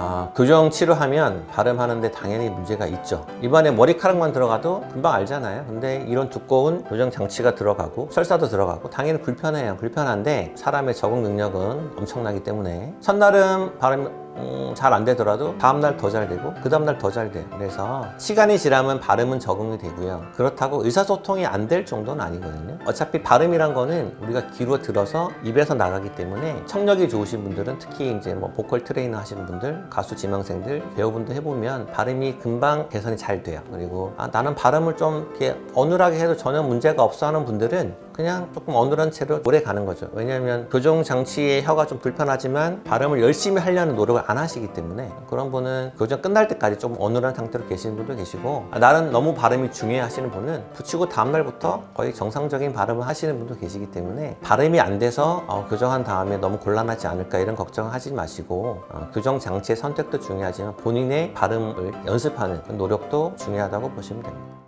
아, 교정 치료하면 발음하는데 당연히 문제가 있죠. 입안에 머리카락만 들어가도 금방 알잖아요. 근데 이런 두꺼운 교정 장치가 들어가고 설사도 들어가고 당연히 불편해요. 불편한데 사람의 적응 능력은 엄청나기 때문에 첫날은 발음 음, 잘안 되더라도 다음날 더 잘 되고 그 다음날 더 잘 돼요. 그래서 시간이 지나면 발음은 적응이 되고요. 그렇다고 의사소통이 안 될 정도는 아니거든요. 어차피 발음이란 거는 우리가 귀로 들어서 입에서 나가기 때문에 청력이 좋으신 분들은 특히 이제 뭐 보컬 트레이너 하시는 분들, 가수 지망생들, 배우분들 해보면 발음이 금방 개선이 잘 돼요. 그리고 아, 나는 발음을 좀 이렇게 어눌하게 해도 전혀 문제가 없어 하는 분들은 그냥 조금 어눌한 채로 오래 가는 거죠. 왜냐하면 교정 장치의 혀가 좀 불편하지만 발음을 열심히 하려는 노력을 안 하시기 때문에 그런 분은 교정 끝날 때까지 좀 어눌한 상태로 계시는 분도 계시고 아, 나는 너무 발음이 중요해 하시는 분은 붙이고 다음날부터 거의 정상적인 발음을 하시는 분도 계시기 때문에 발음이 안 돼서 어, 교정한 다음에 너무 곤란하지 않을까 이런 걱정하지 마시고 어, 교정 장치의 선택도 중요하지만 본인의 발음을 연습하는 그 노력도 중요하다고 보시면 됩니다.